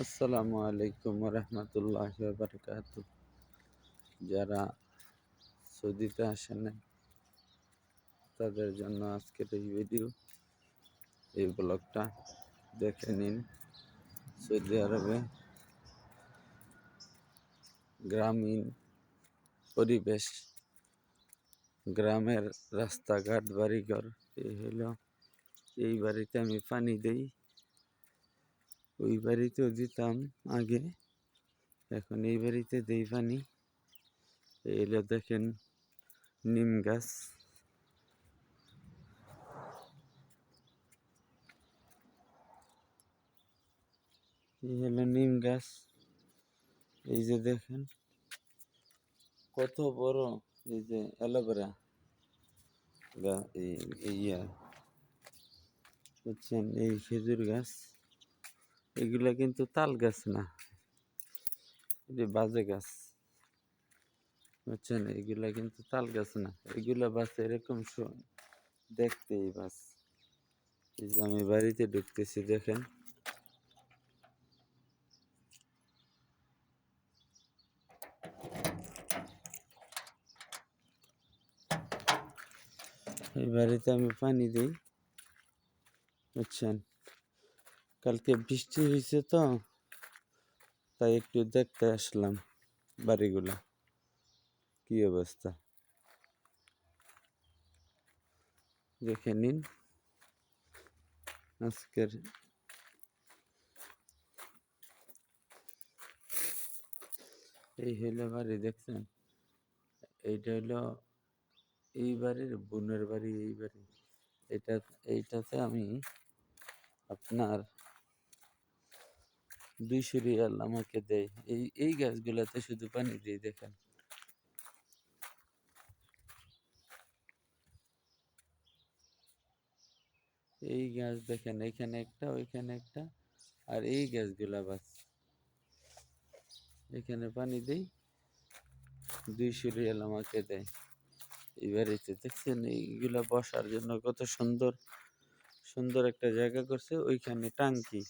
আসসালামু আলাইকুম রহমতুল্লাহ বারকাত যারা সৌদিতে আসেন তাদের জন্য আজকের এই ভিডিও এই ব্লগটা দেখে নিন। সৌদি আরবে গ্রামীণ পরিবেশ, গ্রামের রাস্তাঘাট, বাড়িঘর, এই হলো। এই বাড়িতে আমি পানি দেই। ওই বাড়িতেও দিতাম আগে। এখন এই বাড়িতে দেই পানি। এই হলো দেখেন নিম গাছ। এই হলো নিম গাছ। এই যে দেখেন কত বড় এই যে অ্যালোভেরা এই খেজুর গাছ। এগুলা কিন্তু তাল গাছ না। এটা বাজে গাছ। বুঝছেন? এগুলা কিন্তু তাল গাছ না। এগুলা বাস এরকম সু- দেখতে এই বাস। এই যে আমি বাড়িতে ঢুকতেছি, দেখেন। এই বাড়িতে আমি পানি দিই। বুঝছেন? কালকে বৃষ্টি হয়েছে তো, তাই একটু দেখতে আসলাম বাড়িগুলো। কি অবস্থা? দেখে নিন। আজকের এই হইল বাড়ি, দেখছেন? এইটা হইল এই বাড়ির বোনের বাড়ি, এই বাড়ি। এটা, এইটাতে আমি আপনার দুইশো রিয়াল আমাকে দেয়। এই এই গাছগুলাতে শুধু পানি দিই দেখেন। এই গাছ দেখেন, এখানে একটা, ওইখানে একটা, আর এই গাছগুলা বাস। এখানে পানি দেই দুইশো রিয়াল আমাকে দেয়। এই বাড়িতে দেখছেন, এইগুলা বসার জন্য কত সুন্দর সুন্দর একটা জায়গা করছে, ওইখানে টাঙ্কি।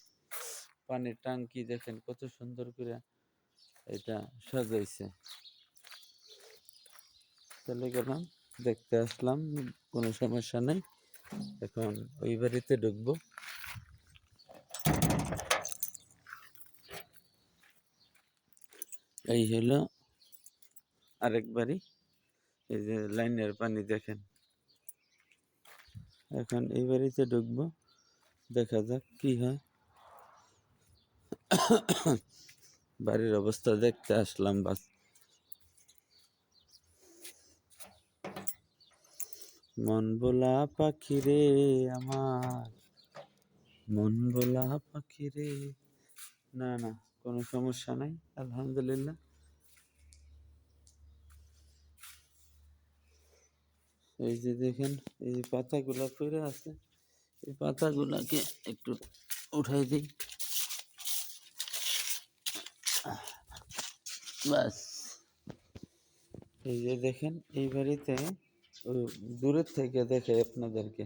পানির টাঙ্কি দেখেন কত সুন্দর করে এটা সাজাইছে। চলে গেলাম দেখতে আসলাম, কোনো সমস্যা নেই। এখন ওই বাড়িতে ঢুকবো। এই হলো আরেক বাড়ি, এই যে লাইনের পানি দেখেন। এখন এই বাড়িতে ঢুকবো, দেখা যাক কি হয়। বাড়ির অবস্থা দেখতে আসলাম, বাস। মন বোলা পাখি রে আমার, মন বোলা পাখি রে। না না, কোনো সমস্যা নাই, আলহামদুলিল্লাহ। এই যে দেখেন, এই পাতাগুলা পড়ে আছে, এই পাতাগুলাকে একটু উঠাই দিই। বাস। এই যে দেখেন, এই বাড়িতে দূরের থেকে দেখে আপনাদেরকে।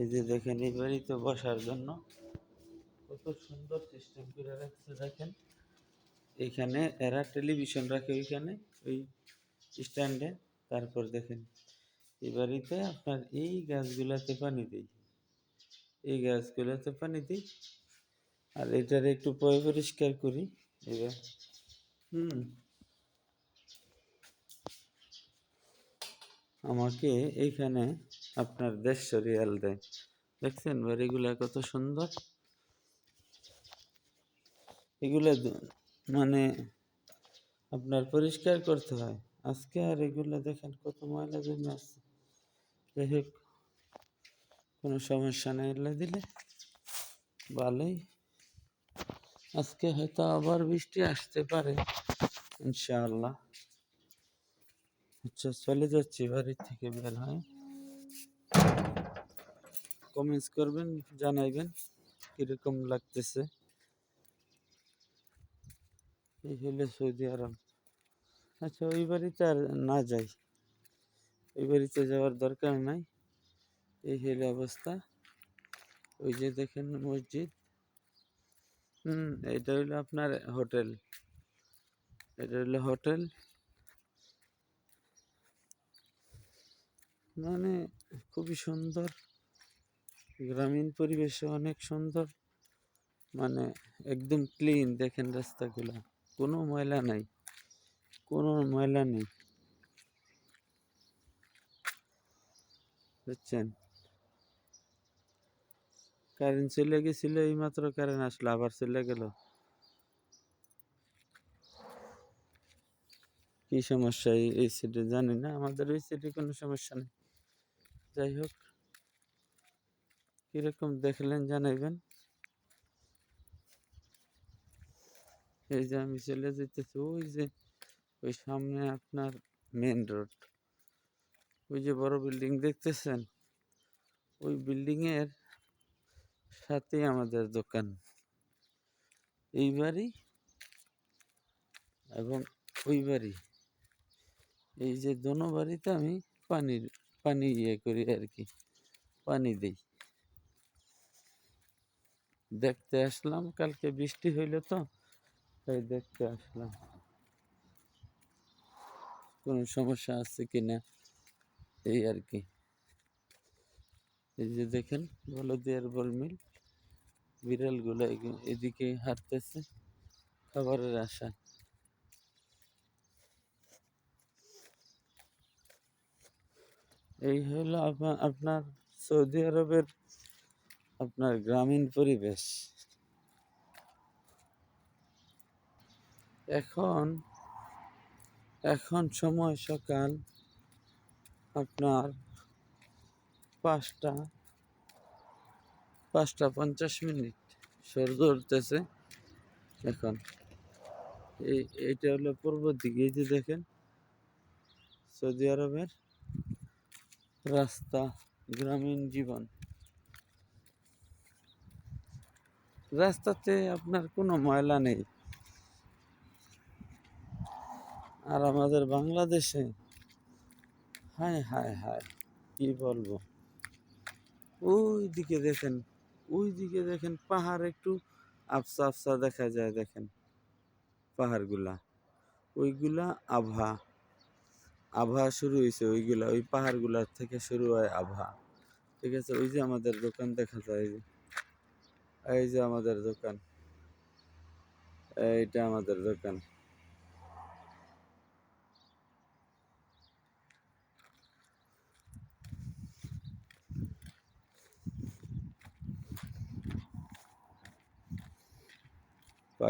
এই যে দেখেন, এই বাড়িতে বসার জন্য কত সুন্দর সিস্টেম করে রাখছে, দেখেন। এইখানে এরা টেলিভিশন রাখে ওইখানে, ওই স্ট্যান্ডে তারপর দেখেন, এই বাড়িতে আপনার এই গাছগুলাতে পানি দিই। এই গাছগুলোতে পানি দিই। আর এটার একটু পরিষ্কার করি। এবার হুম। আমাকে এইখানে আপনার দেড়শো রিয়াল দেয়। দেখছেন বাড়িগুলা কত সুন্দর। এগুলো মানে আপনার পরিষ্কার করতে হয়। আজকে আর এগুলো দেখেন কত ময়লা জমে আছে। যাই হোক কোনো সমস্যা নেই। এগুলো দিলে ভালোই। আজকে হয়তো আবার বৃষ্টি আসতে পারে। ইনশাআল্লাহ। আচ্ছা চলে যাচ্ছি বাড়ি থেকে বের হয়। কমেন্টস করবেন, জানাইবেন কীরকম লাগতেছে। এই হলো সৌদি আরব। আচ্ছা ওই বাড়িতে আর না যাই। ওই বাড়িতে যাওয়ার দরকার নাই। এই হলো অবস্থা। ওই যে দেখেন মসজিদ। হুম, এটা হইল আপনার হোটেল। এটা হইল হোটেল। মানে খুবই সুন্দর। গ্রামীণ পরিবেশে অনেক সুন্দর। মানে একদম ক্লিন দেখেন রাস্তাগুলো। কোনো ময়লা নাই। কোনো ময়লা নেই। বুঝছেন? কারেন্ট চলে গেছিল এই মাত্র কারেন্ট আসলো, আবার চলে গেল। কি সমস্যা এই সিটে জানি না, আমাদের ওই সিটে কোনো সমস্যা নেই। যাই হোক, কীরকম দেখলেন জানাইবেন। এই যে আমি চলে যেতেছি ওই যে, ওই সামনে আপনার মেন রোড ওই যে বড় বিল্ডিং দেখতেছেন? ওই বিল্ডিং এর সাথে আমাদের দোকান। এই বাড়ি এবং ওই বাড়ি এই যে দোনো বাড়িতে আমি পানির, পানি ইয়ে করি আর কি, পানি দিই। দেখতে আসলাম, কালকে বৃষ্টি হইল তো, তাই দেখতে আসলাম। কোনো সমস্যা আছে কিনা, এই আর কি। এই যে দেখেন বলদিয়ার বলমিল বিড়ালগুলো এদিকে হাঁটতেছে, খাবারের আশায়। এই হলো আপনা- আপনার সৌদি আরবের, আপনার গ্রামীণ পরিবেশ। এখন এখন সময় সকাল। আপনার পাঁচটা পাঁচটা পঞ্চাশ মিনিট সূর্য উঠতেছে। এখন, এই, এইটা হলো পূর্ব দিকে যে দেখেন, সৌদি আরবের রাস্তা, গ্রামীণ জীবন। রাস্তাতে আপনার কোনো ময়লা নেই। আর আমাদের বাংলাদেশে, হায় হায় হায়, কি বলব? ওই দিকে দেখেন ওই দিকে দেখেন পাহাড় একটু আফসা আফসা দেখা যায় দেখেন, পাহাড়গুলা। ওইগুলা আভা আভা শুরু হয়েছে ওইগুলা, ওই পাহাড়গুলার থেকে শুরু হয় আভা ঠিক আছে, ওই যে আমাদের দোকান দেখা যায় এই যে এই যে আমাদের দোকান, এইটা আমাদের দোকান।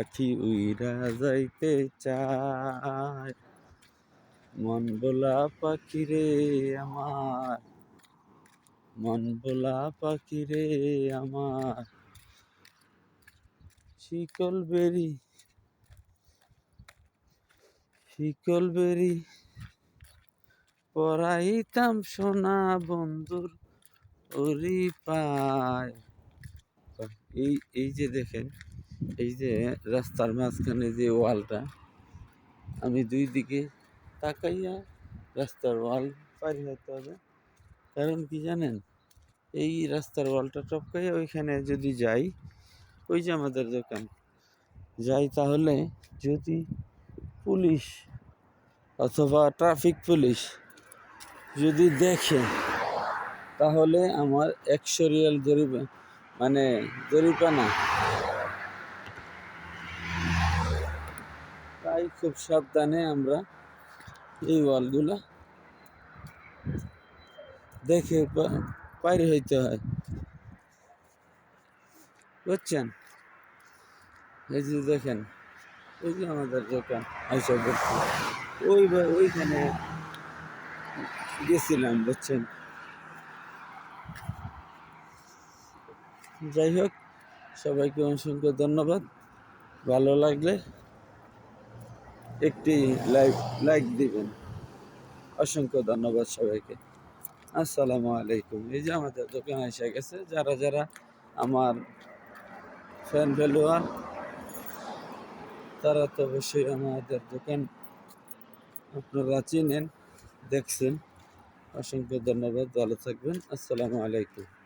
পাখি উইরা যাইতে চায়। মন বোলা পাখি রে আমার, মন বোলা পাখি রে আমার। শিকল বেরি শিকল বেরি, পরাইতাম সোনা বন্ধুর ওরি পায় এই এই যে দেখেন এই যে রাস্তার মাঝখানে যে ওয়ালটা, আমি দুই দিকে তাকাইয়া রাস্তার ওয়াল পারি হতে হবে। কারণ কি জানেন, এই রাস্তার ওয়ালটা টপকাইয়া ওইখানে যদি যাই, ওই যে আমাদের দোকান, যাই তাহলে যদি পুলিশ অথবা ট্রাফিক পুলিশ যদি দেখে, তাহলে আমার একশো রিয়াল জরিপ মানে জরিপানা তাই খুব সাবধানে আমরা এই ওয়ালগুলা দেখে পারি হইতে হয়। বুঝছেন? এই যে দেখেন ওই যে আমাদের দোকান, আইসা বলছি ওই ওইখানে গেছিলাম, বুঝছেন? যাই হোক, সবাইকে অসংখ্য ধন্যবাদ। ভালো লাগলে একটি লাইক লাইক দিবেন। অসংখ্য ধন্যবাদ সবাইকে। আসসালামু আলাইকুম। এই যে আমাদের দোকান এসে গেছে, যারা যারা আমার ফ্যান ফলোয়ার তারা তো অবশ্যই আমাদের দোকান আপনারা চিনেন, দেখছেন। অসংখ্য ধন্যবাদ, ভালো থাকবেন। আসসালামু আলাইকুম।